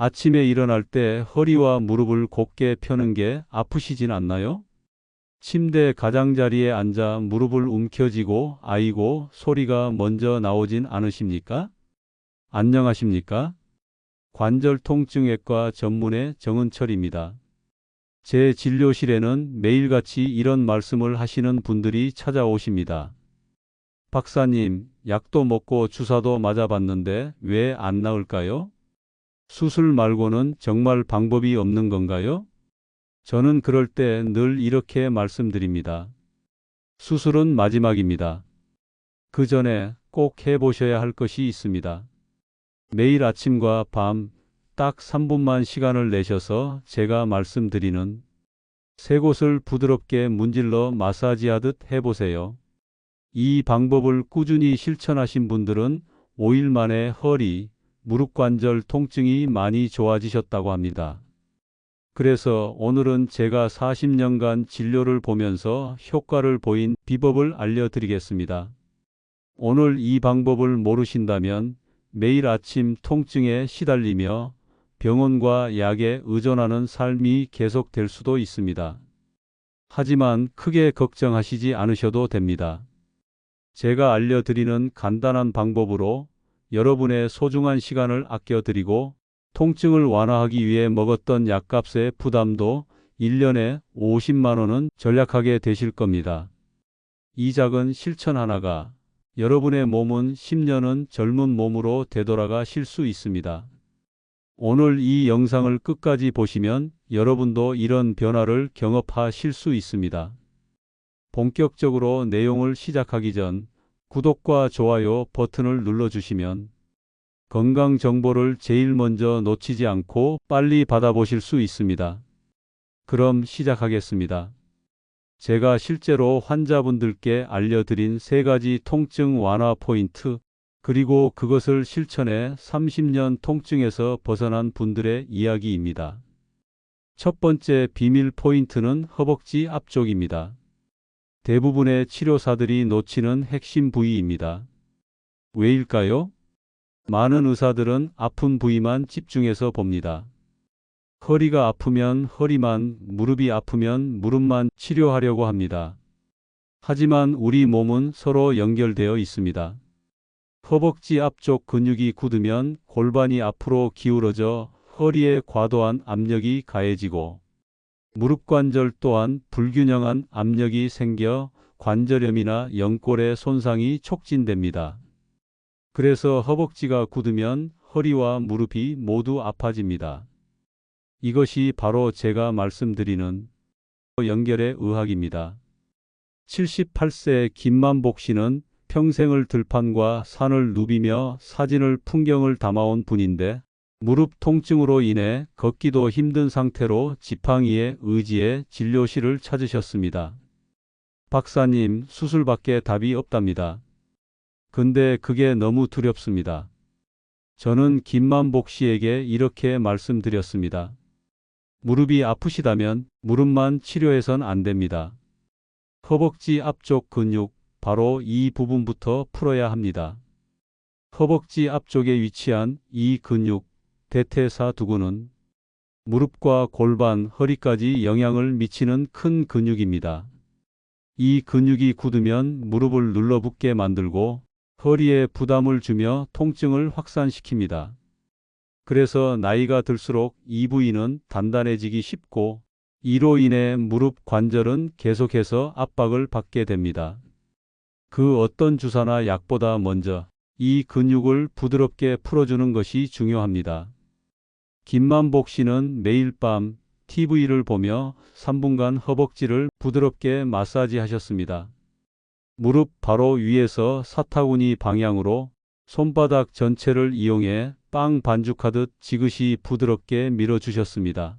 아침에 일어날 때 허리와 무릎을 곧게 펴는 게 아프시진 않나요? 침대 가장자리에 앉아 무릎을 움켜쥐고 아이고 소리가 먼저 나오진 않으십니까? 안녕하십니까? 관절 통증외과 전문의 정은철입니다. 제 진료실에는 매일같이 이런 말씀을 하시는 분들이 찾아오십니다. 박사님, 약도 먹고 주사도 맞아봤는데 왜 안 나을까요? 수술 말고는 정말 방법이 없는 건가요? 저는 그럴 때 늘 이렇게 말씀드립니다. 수술은 마지막입니다. 그 전에 꼭 해보셔야 할 것이 있습니다. 매일 아침과 밤 딱 3분만 시간을 내셔서 제가 말씀드리는 세 곳을 부드럽게 문질러 마사지하듯 해보세요. 이 방법을 꾸준히 실천하신 분들은 5일 만에 허리, 무릎 관절 통증이 많이 좋아지셨다고 합니다. 그래서 오늘은 제가 40년간 진료를 보면서 효과를 보인 비법을 알려드리겠습니다. 오늘 이 방법을 모르신다면 매일 아침 통증에 시달리며 병원과 약에 의존하는 삶이 계속될 수도 있습니다. 하지만 크게 걱정하시지 않으셔도 됩니다. 제가 알려드리는 간단한 방법으로 여러분의 소중한 시간을 아껴드리고 통증을 완화하기 위해 먹었던 약값의 부담도 1년에 50만 원은 절약하게 되실 겁니다. 이 작은 실천 하나가 여러분의 몸은 10년은 젊은 몸으로 되돌아가실 수 있습니다. 오늘 이 영상을 끝까지 보시면 여러분도 이런 변화를 경험하실 수 있습니다. 본격적으로 내용을 시작하기 전 구독과 좋아요 버튼을 눌러주시면 건강 정보를 제일 먼저 놓치지 않고 빨리 받아보실 수 있습니다. 그럼 시작하겠습니다. 제가 실제로 환자분들께 알려드린 세 가지 통증 완화 포인트, 그리고 그것을 실천해 30년 통증에서 벗어난 분들의 이야기입니다. 첫 번째 비밀 포인트는 허벅지 앞쪽입니다. 대부분의 치료사들이 놓치는 핵심 부위입니다. 왜일까요? 많은 의사들은 아픈 부위만 집중해서 봅니다. 허리가 아프면 허리만, 무릎이 아프면 무릎만 치료하려고 합니다. 하지만 우리 몸은 서로 연결되어 있습니다. 허벅지 앞쪽 근육이 굳으면 골반이 앞으로 기울어져 허리에 과도한 압력이 가해지고 무릎 관절 또한 불균형한 압력이 생겨 관절염이나 연골의 손상이 촉진됩니다. 그래서 허벅지가 굳으면 허리와 무릎이 모두 아파집니다. 이것이 바로 제가 말씀드리는 연결의 의학입니다. 78세 김만복 씨는 평생을 들판과 산을 누비며 사진을 풍경을 담아온 분인데 무릎 통증으로 인해 걷기도 힘든 상태로 지팡이에 의지해 진료실을 찾으셨습니다. 박사님, 수술밖에 답이 없답니다. 근데 그게 너무 두렵습니다. 저는 김만복 씨에게 이렇게 말씀드렸습니다. 무릎이 아프시다면 무릎만 치료해선 안 됩니다. 허벅지 앞쪽 근육, 바로 이 부분부터 풀어야 합니다. 허벅지 앞쪽에 위치한 이 근육, 대퇴사 두근은 무릎과 골반, 허리까지 영향을 미치는 큰 근육입니다. 이 근육이 굳으면 무릎을 눌러붙게 만들고 허리에 부담을 주며 통증을 확산시킵니다. 그래서 나이가 들수록 이 부위는 단단해지기 쉽고 이로 인해 무릎 관절은 계속해서 압박을 받게 됩니다. 그 어떤 주사나 약보다 먼저 이 근육을 부드럽게 풀어주는 것이 중요합니다. 김만복 씨는 매일 밤 TV를 보며 3분간 허벅지를 부드럽게 마사지 하셨습니다. 무릎 바로 위에서 사타구니 방향으로 손바닥 전체를 이용해 빵 반죽하듯 지그시 부드럽게 밀어주셨습니다.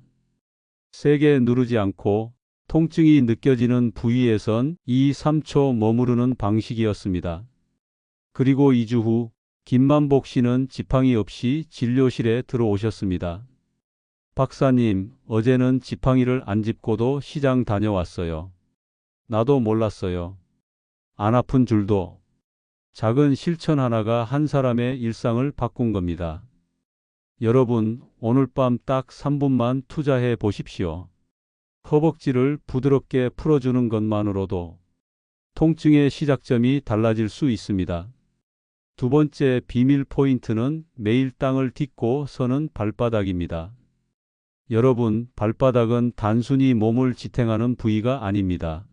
세게 누르지 않고 통증이 느껴지는 부위에선 2, 3초 머무르는 방식이었습니다. 그리고 2주 후 김만복 씨는 지팡이 없이 진료실에 들어오셨습니다. 박사님, 어제는 지팡이를 안 짚고도 시장 다녀왔어요. 나도 몰랐어요. 안 아픈 줄도. 작은 실천 하나가 한 사람의 일상을 바꾼 겁니다. 여러분, 오늘 밤 딱 3분만 투자해 보십시오. 허벅지를 부드럽게 풀어주는 것만으로도 통증의 시작점이 달라질 수 있습니다. 두 번째 비밀 포인트는 매일 땅을 딛고 서는 발바닥입니다. 여러분, 발바닥은 단순히 몸을 지탱하는 부위가 아닙니다.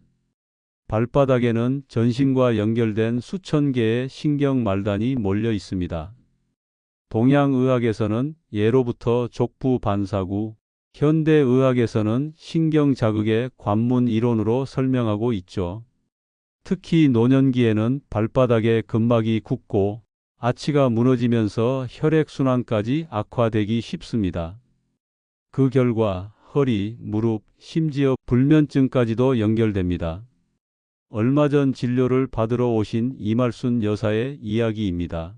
발바닥에는 전신과 연결된 수천 개의 신경 말단이 몰려 있습니다. 동양의학에서는 예로부터 족부 반사구, 현대의학에서는 신경 자극의 관문 이론으로 설명하고 있죠. 특히 노년기에는 발바닥에 근막이 굳고 아치가 무너지면서 혈액순환까지 악화되기 쉽습니다. 그 결과 허리, 무릎, 심지어 불면증까지도 연결됩니다. 얼마 전 진료를 받으러 오신 이말순 여사의 이야기입니다.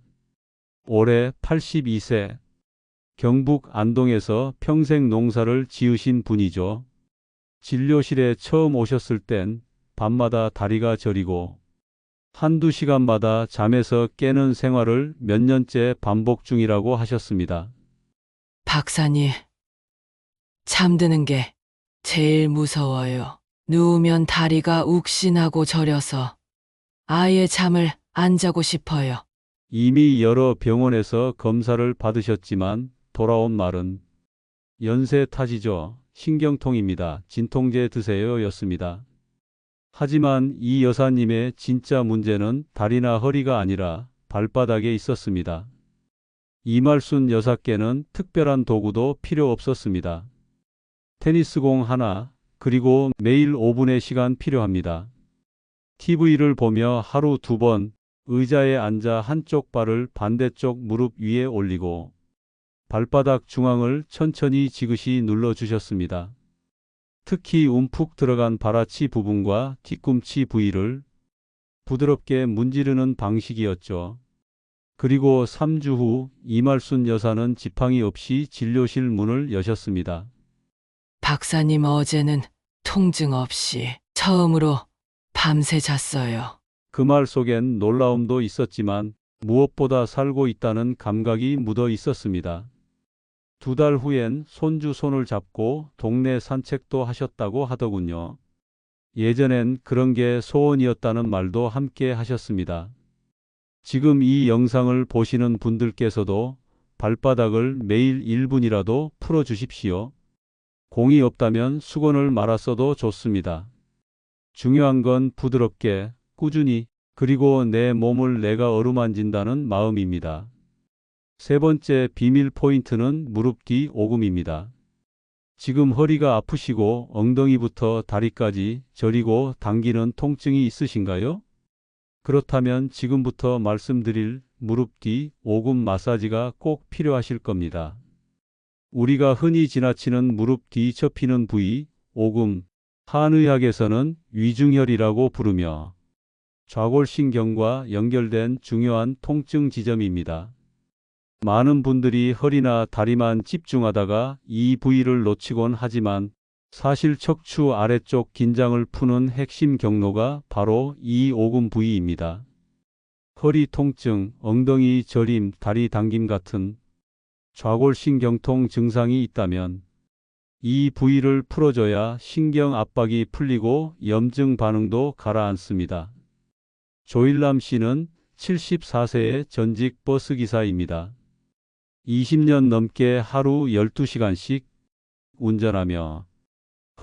올해 82세, 경북 안동에서 평생 농사를 지으신 분이죠. 진료실에 처음 오셨을 땐 밤마다 다리가 저리고 한두 시간마다 잠에서 깨는 생활을 몇 년째 반복 중이라고 하셨습니다. 박사님, 잠드는 게 제일 무서워요. 누우면 다리가 욱신하고 저려서 아예 잠을 안 자고 싶어요. 이미 여러 병원에서 검사를 받으셨지만 돌아온 말은 연세 탓이죠. 신경통입니다. 진통제 드세요 였습니다. 하지만 이 여사님의 진짜 문제는 다리나 허리가 아니라 발바닥에 있었습니다. 이말순 여사께는 특별한 도구도 필요 없었습니다. 테니스공 하나, 그리고 매일 5분의 시간 필요합니다. TV를 보며 하루 두 번 의자에 앉아 한쪽 발을 반대쪽 무릎 위에 올리고 발바닥 중앙을 천천히 지그시 눌러 주셨습니다. 특히 움푹 들어간 발아치 부분과 뒤꿈치 부위를 부드럽게 문지르는 방식이었죠. 그리고 3주 후 이말순 여사는 지팡이 없이 진료실 문을 여셨습니다. 박사님 어제는 통증 없이 처음으로 밤새 잤어요. 그 말 속엔 놀라움도 있었지만 무엇보다 살고 있다는 감각이 묻어 있었습니다. 두 달 후엔 손주 손을 잡고 동네 산책도 하셨다고 하더군요. 예전엔 그런 게 소원이었다는 말도 함께 하셨습니다. 지금 이 영상을 보시는 분들께서도 발바닥을 매일 1분이라도 풀어 주십시오. 공이 없다면 수건을 말았어도 좋습니다. 중요한 건 부드럽게, 꾸준히, 그리고 내 몸을 내가 어루만진다는 마음입니다. 세 번째 비밀 포인트는 무릎 뒤 오금입니다. 지금 허리가 아프시고 엉덩이부터 다리까지 저리고 당기는 통증이 있으신가요? 그렇다면 지금부터 말씀드릴 무릎 뒤 오금 마사지가 꼭 필요하실 겁니다. 우리가 흔히 지나치는 무릎 뒤 접히는 부위, 오금, 한의학에서는 위중혈이라고 부르며 좌골신경과 연결된 중요한 통증 지점입니다. 많은 분들이 허리나 다리만 집중하다가 이 부위를 놓치곤 하지만 사실 척추 아래쪽 긴장을 푸는 핵심 경로가 바로 이 오금 부위입니다. 허리 통증, 엉덩이 저림, 다리 당김 같은 좌골신경통 증상이 있다면 이 부위를 풀어줘야 신경 압박이 풀리고 염증 반응도 가라앉습니다. 조일남 씨는 74세의 전직 버스기사입니다. 20년 넘게 하루 12시간씩 운전하며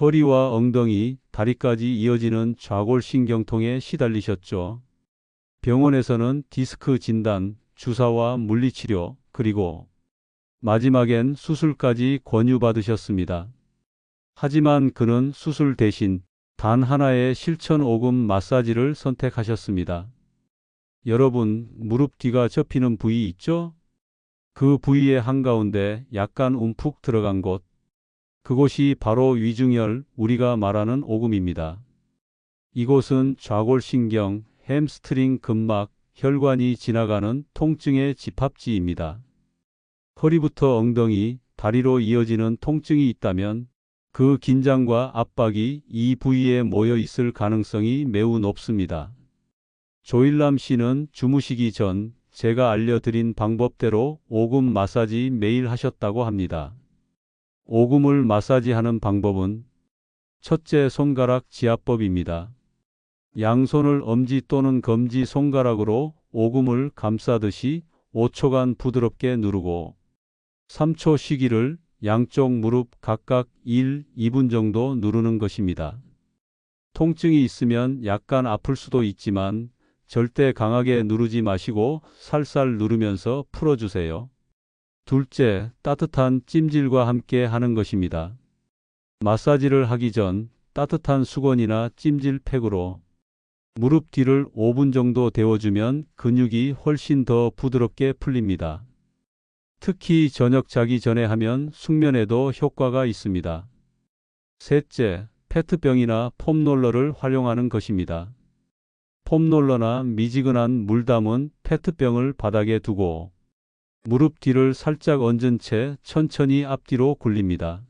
허리와 엉덩이, 다리까지 이어지는 좌골신경통에 시달리셨죠. 병원에서는 디스크 진단, 주사와 물리치료, 그리고 마지막엔 수술까지 권유받으셨습니다. 하지만 그는 수술 대신 단 하나의 실천 오금 마사지를 선택하셨습니다. 여러분, 무릎 뒤가 접히는 부위 있죠? 그 부위의 한가운데 약간 움푹 들어간 곳. 그곳이 바로 위중혈, 우리가 말하는 오금입니다. 이곳은 좌골신경, 햄스트링 근막, 혈관이 지나가는 통증의 집합지입니다. 허리부터 엉덩이, 다리로 이어지는 통증이 있다면 그 긴장과 압박이 이 부위에 모여 있을 가능성이 매우 높습니다. 조일남 씨는 주무시기 전 제가 알려드린 방법대로 오금 마사지 매일 하셨다고 합니다. 오금을 마사지하는 방법은 첫째 손가락 지압법입니다. 양손을 엄지 또는 검지 손가락으로 오금을 감싸듯이 5초간 부드럽게 누르고 3초 쉬기를 양쪽 무릎 각각 1, 2분 정도 누르는 것입니다. 통증이 있으면 약간 아플 수도 있지만 절대 강하게 누르지 마시고 살살 누르면서 풀어주세요. 둘째, 따뜻한 찜질과 함께 하는 것입니다. 마사지를 하기 전 따뜻한 수건이나 찜질 팩으로 무릎 뒤를 5분 정도 데워주면 근육이 훨씬 더 부드럽게 풀립니다. 특히 저녁 자기 전에 하면 숙면에도 효과가 있습니다. 셋째, 페트병이나 폼롤러를 활용하는 것입니다. 폼롤러나 미지근한 물 담은 페트병을 바닥에 두고 무릎 뒤를 살짝 얹은 채 천천히 앞뒤로 굴립니다.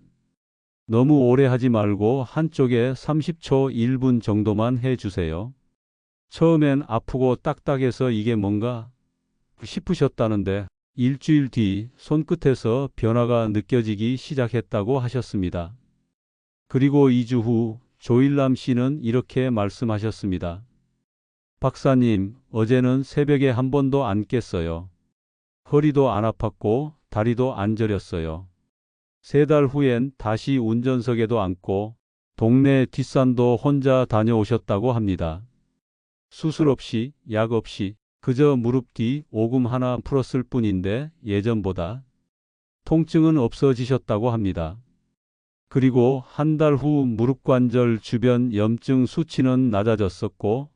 너무 오래 하지 말고 한쪽에 30초 1분 정도만 해주세요. 처음엔 아프고 딱딱해서 이게 뭔가 싶으셨다는데 일주일 뒤 손끝에서 변화가 느껴지기 시작했다고 하셨습니다. 그리고 2주 후 조일남 씨는 이렇게 말씀하셨습니다. 박사님, 어제는 새벽에 한 번도 안 깼어요. 허리도 안 아팠고 다리도 안 저렸어요. 세 달 후엔 다시 운전석에도 앉고 동네 뒷산도 혼자 다녀오셨다고 합니다. 수술 없이, 약 없이 그저 무릎 뒤 오금 하나 풀었을 뿐인데 예전보다 통증은 없어지셨다고 합니다. 그리고 한 달 후 무릎 관절 주변 염증 수치는 낮아졌었고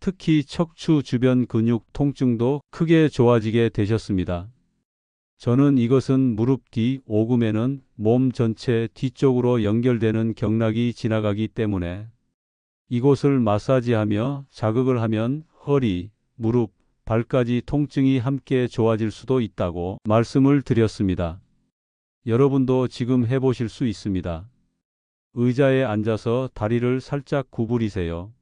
특히 척추 주변 근육 통증도 크게 좋아지게 되셨습니다. 저는 이것은 무릎 뒤 오금에는 몸 전체 뒤쪽으로 연결되는 경락이 지나가기 때문에 이곳을 마사지하며 자극을 하면 허리, 무릎, 발까지 통증이 함께 좋아질 수도 있다고 말씀을 드렸습니다. 여러분도 지금 해보실 수 있습니다. 의자에 앉아서 다리를 살짝 구부리세요.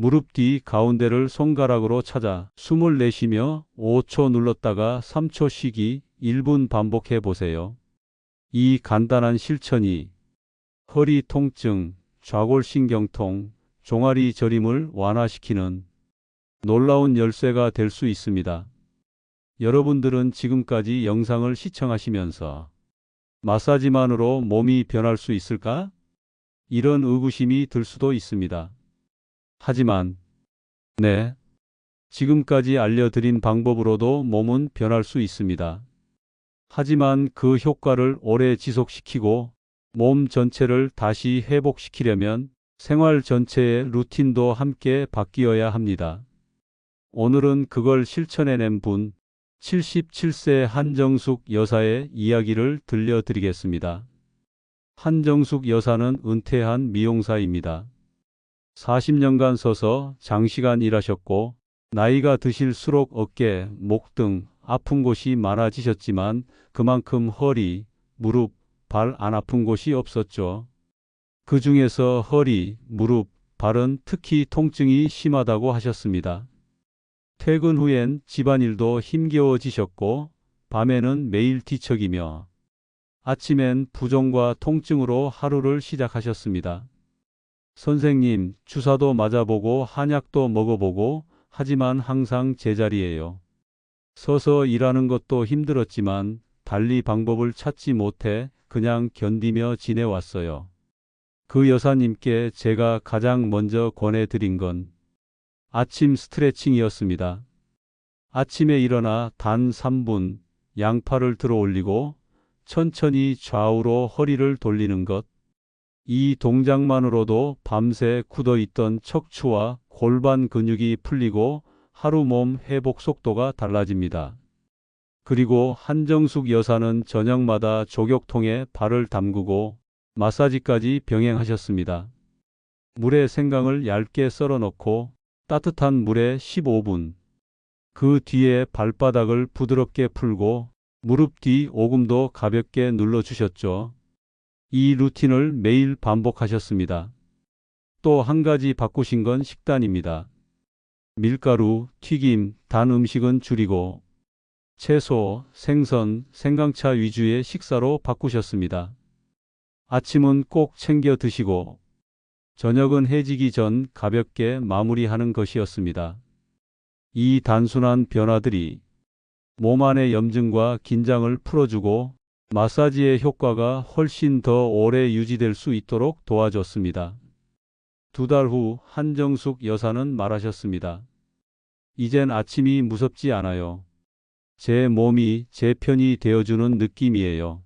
무릎 뒤 가운데를 손가락으로 찾아 숨을 내쉬며 5초 눌렀다가 3초 쉬기 1분 반복해 보세요. 이 간단한 실천이 허리 통증, 좌골신경통, 종아리 저림을 완화시키는 놀라운 열쇠가 될 수 있습니다. 여러분들은 지금까지 영상을 시청하시면서 마사지만으로 몸이 변할 수 있을까? 이런 의구심이 들 수도 있습니다. 하지만, 네. 지금까지 알려드린 방법으로도 몸은 변할 수 있습니다. 하지만 그 효과를 오래 지속시키고 몸 전체를 다시 회복시키려면 생활 전체의 루틴도 함께 바뀌어야 합니다. 오늘은 그걸 실천해낸 분 77세 한정숙 여사의 이야기를 들려드리겠습니다. 한정숙 여사는 은퇴한 미용사입니다. 40년간 서서 장시간 일하셨고 나이가 드실수록 어깨, 목 등 아픈 곳이 많아지셨지만 그만큼 허리, 무릎, 발 안 아픈 곳이 없었죠. 그 중에서 허리, 무릎, 발은 특히 통증이 심하다고 하셨습니다. 퇴근 후엔 집안일도 힘겨워지셨고 밤에는 매일 뒤척이며 아침엔 부종과 통증으로 하루를 시작하셨습니다. 선생님, 주사도 맞아보고 한약도 먹어보고 하지만 항상 제자리예요. 서서 일하는 것도 힘들었지만 달리 방법을 찾지 못해 그냥 견디며 지내왔어요. 그 여사님께 제가 가장 먼저 권해드린 건 아침 스트레칭이었습니다. 아침에 일어나 단 3분 양팔을 들어 올리고 천천히 좌우로 허리를 돌리는 것. 이 동작만으로도 밤새 굳어 있던 척추와 골반 근육이 풀리고 하루 몸 회복 속도가 달라집니다. 그리고 한정숙 여사는 저녁마다 조격통에 발을 담그고 마사지까지 병행하셨습니다. 물에 생강을 얇게 썰어 넣고 따뜻한 물에 15분. 그 뒤에 발바닥을 부드럽게 풀고 무릎 뒤 오금도 가볍게 눌러 주셨죠. 이 루틴을 매일 반복하셨습니다. 또 한 가지 바꾸신 건 식단입니다. 밀가루, 튀김, 단 음식은 줄이고 채소, 생선, 생강차 위주의 식사로 바꾸셨습니다. 아침은 꼭 챙겨 드시고 저녁은 해지기 전 가볍게 마무리하는 것이었습니다. 이 단순한 변화들이 몸 안의 염증과 긴장을 풀어주고 마사지의 효과가 훨씬 더 오래 유지될 수 있도록 도와줬습니다. 두 달 후 한정숙 여사는 말하셨습니다. 이젠 아침이 무섭지 않아요. 제 몸이 제 편이 되어주는 느낌이에요.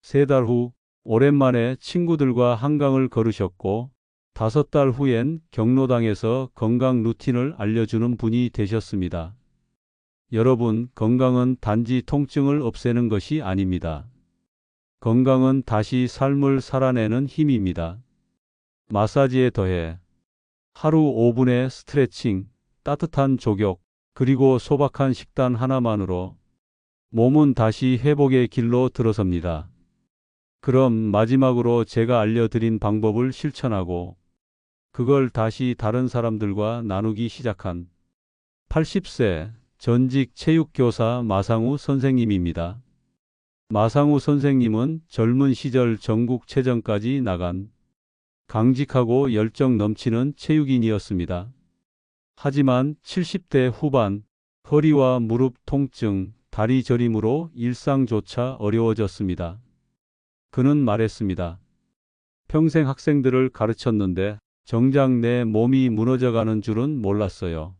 세 달 후 오랜만에 친구들과 한강을 걸으셨고 다섯 달 후엔 경로당에서 건강 루틴을 알려주는 분이 되셨습니다. 여러분, 건강은 단지 통증을 없애는 것이 아닙니다. 건강은 다시 삶을 살아내는 힘입니다. 마사지에 더해 하루 5분의 스트레칭, 따뜻한 족욕, 그리고 소박한 식단 하나만으로 몸은 다시 회복의 길로 들어섭니다. 그럼 마지막으로 제가 알려드린 방법을 실천하고 그걸 다시 다른 사람들과 나누기 시작한 80세 전직 체육교사 마상우 선생님입니다. 마상우 선생님은 젊은 시절 전국체전까지 나간 강직하고 열정 넘치는 체육인이었습니다. 하지만 70대 후반 허리와 무릎 통증, 다리 저림으로 일상조차 어려워졌습니다. 그는 말했습니다. 평생 학생들을 가르쳤는데 정작 내 몸이 무너져가는 줄은 몰랐어요.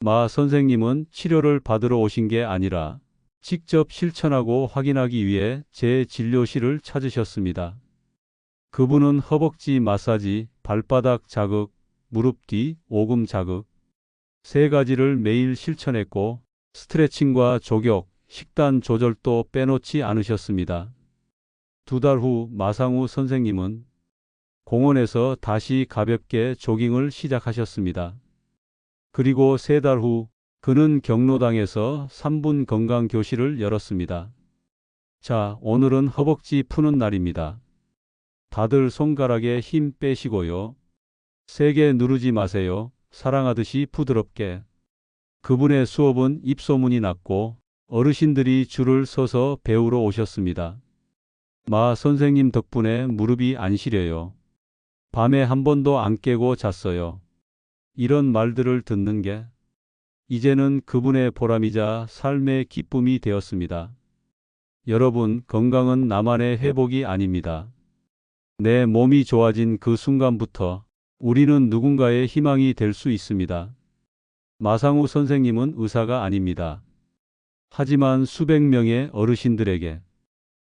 마 선생님은 치료를 받으러 오신 게 아니라 직접 실천하고 확인하기 위해 제 진료실을 찾으셨습니다. 그분은 허벅지 마사지, 발바닥 자극, 무릎 뒤 오금 자극 세 가지를 매일 실천했고 스트레칭과 족욕, 식단 조절도 빼놓지 않으셨습니다. 두 달 후 마상우 선생님은 공원에서 다시 가볍게 조깅을 시작하셨습니다. 그리고 세 달 후 그는 경로당에서 3분 건강 교실을 열었습니다. 자, 오늘은 허벅지 푸는 날입니다. 다들 손가락에 힘 빼시고요. 세게 누르지 마세요. 사랑하듯이 부드럽게. 그분의 수업은 입소문이 났고 어르신들이 줄을 서서 배우러 오셨습니다. 마 선생님 덕분에 무릎이 안 시려요. 밤에 한 번도 안 깨고 잤어요. 이런 말들을 듣는 게 이제는 그분의 보람이자 삶의 기쁨이 되었습니다. 여러분, 건강은 나만의 회복이 아닙니다. 내 몸이 좋아진 그 순간부터 우리는 누군가의 희망이 될 수 있습니다. 마상우 선생님은 의사가 아닙니다. 하지만 수백 명의 어르신들에게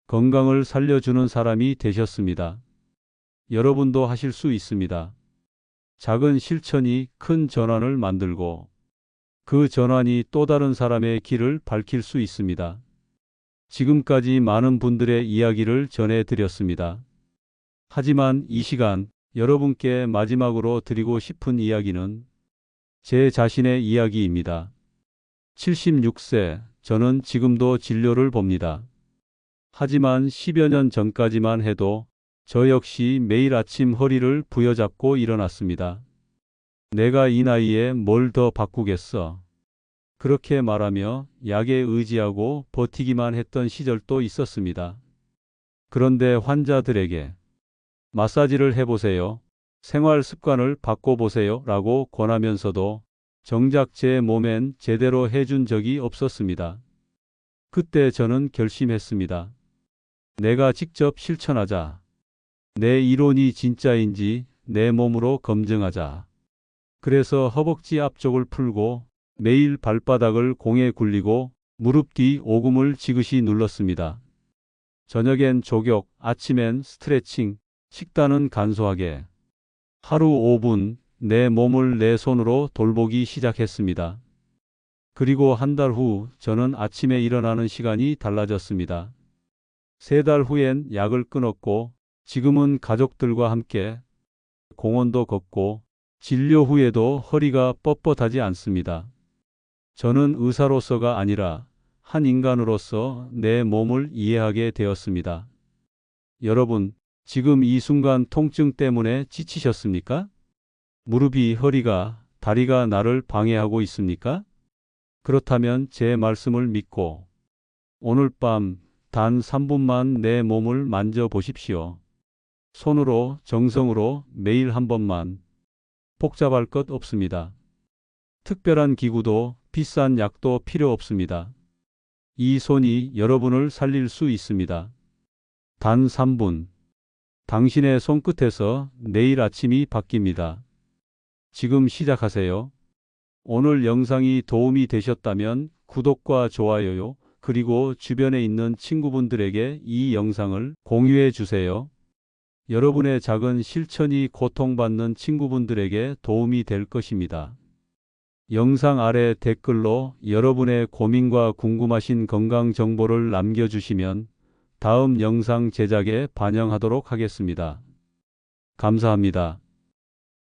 건강을 살려주는 사람이 되셨습니다. 여러분도 하실 수 있습니다. 작은 실천이 큰 전환을 만들고 그 전환이 또 다른 사람의 길을 밝힐 수 있습니다. 지금까지 많은 분들의 이야기를 전해드렸습니다. 하지만 이 시간 여러분께 마지막으로 드리고 싶은 이야기는 제 자신의 이야기입니다. 76세, 저는 지금도 진료를 봅니다. 하지만 10여 년 전까지만 해도 저 역시 매일 아침 허리를 부여잡고 일어났습니다. 내가 이 나이에 뭘 더 바꾸겠어. 그렇게 말하며 약에 의지하고 버티기만 했던 시절도 있었습니다. 그런데 환자들에게 마사지를 해보세요. 생활 습관을 바꿔보세요. 라고 권하면서도 정작 제 몸엔 제대로 해준 적이 없었습니다. 그때 저는 결심했습니다. 내가 직접 실천하자. 내 이론이 진짜인지 내 몸으로 검증하자. 그래서 허벅지 앞쪽을 풀고 매일 발바닥을 공에 굴리고 무릎 뒤 오금을 지그시 눌렀습니다. 저녁엔 족욕, 아침엔 스트레칭, 식단은 간소하게. 하루 5분 내 몸을 내 손으로 돌보기 시작했습니다. 그리고 한 달 후 저는 아침에 일어나는 시간이 달라졌습니다. 세 달 후엔 약을 끊었고 지금은 가족들과 함께 공원도 걷고 진료 후에도 허리가 뻣뻣하지 않습니다. 저는 의사로서가 아니라 한 인간으로서 내 몸을 이해하게 되었습니다. 여러분, 지금 이 순간 통증 때문에 지치셨습니까? 무릎이 허리가 다리가 나를 방해하고 있습니까? 그렇다면 제 말씀을 믿고 오늘 밤 단 3분만 내 몸을 만져 보십시오. 손으로 정성으로 매일 한 번만 복잡할 것 없습니다. 특별한 기구도 비싼 약도 필요 없습니다. 이 손이 여러분을 살릴 수 있습니다. 단 3분. 당신의 손끝에서 내일 아침이 바뀝니다. 지금 시작하세요. 오늘 영상이 도움이 되셨다면 구독과 좋아요요, 그리고 주변에 있는 친구분들에게 이 영상을 공유해 주세요. 여러분의 작은 실천이 고통받는 친구분들에게 도움이 될 것입니다. 영상 아래 댓글로 여러분의 고민과 궁금하신 건강 정보를 남겨주시면 다음 영상 제작에 반영하도록 하겠습니다. 감사합니다.